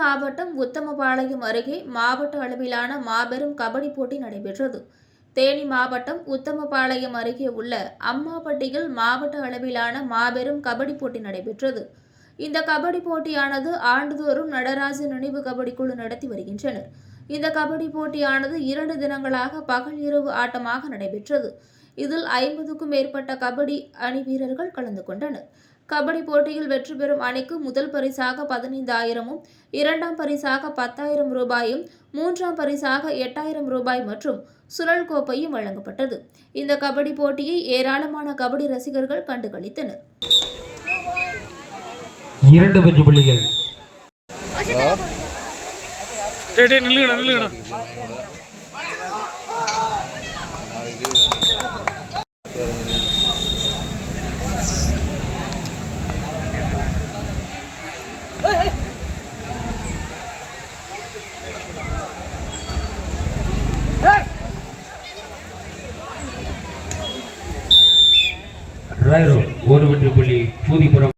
மாவட்டம் உத்தமபாளையம் அருகே மாவட்ட அளவிலான மாபெரும் கபடி போட்டி நடைபெற்றது. தேனி மாவட்டம் உத்தமபாளையம் அருகே உள்ள அம்மாபட்டியில் மாவட்ட அளவிலான மாபெரும் கபடி போட்டி நடைபெற்றது. இந்த கபடி போட்டியானது ஆண்டுதோறும் நடராஜ நினைவு கபடி குழு நடத்தி வருகின்றனர். இந்த கபடி போட்டியானது இரண்டு தினங்களாக பகல் இரவு ஆட்டமாக நடைபெற்றது. இதில் ஐம்பதுக்கும் மேற்பட்ட கபடி அணி வீரர்கள் கலந்து கொண்டனர். கபடி போட்டியில் வெற்றி பெறும் அணிக்கு முதல் பரிசாக பதினைந்தாயிரமும் இரண்டாம் பரிசாக பத்தாயிரம் ரூபாயும் மூன்றாம் பரிசாக எட்டாயிரம் ரூபாய் மற்றும் சுழல் கோப்பையும் வழங்கப்பட்டது. இந்த கபடி போட்டியை ஏராளமான கபடி ரசிகர்கள் கண்டுகளித்தனர். இரண்டு பஞ்சு புள்ளிகள். ராயரோ ஒரு வெற்றி புள்ளி பூதிபுரம்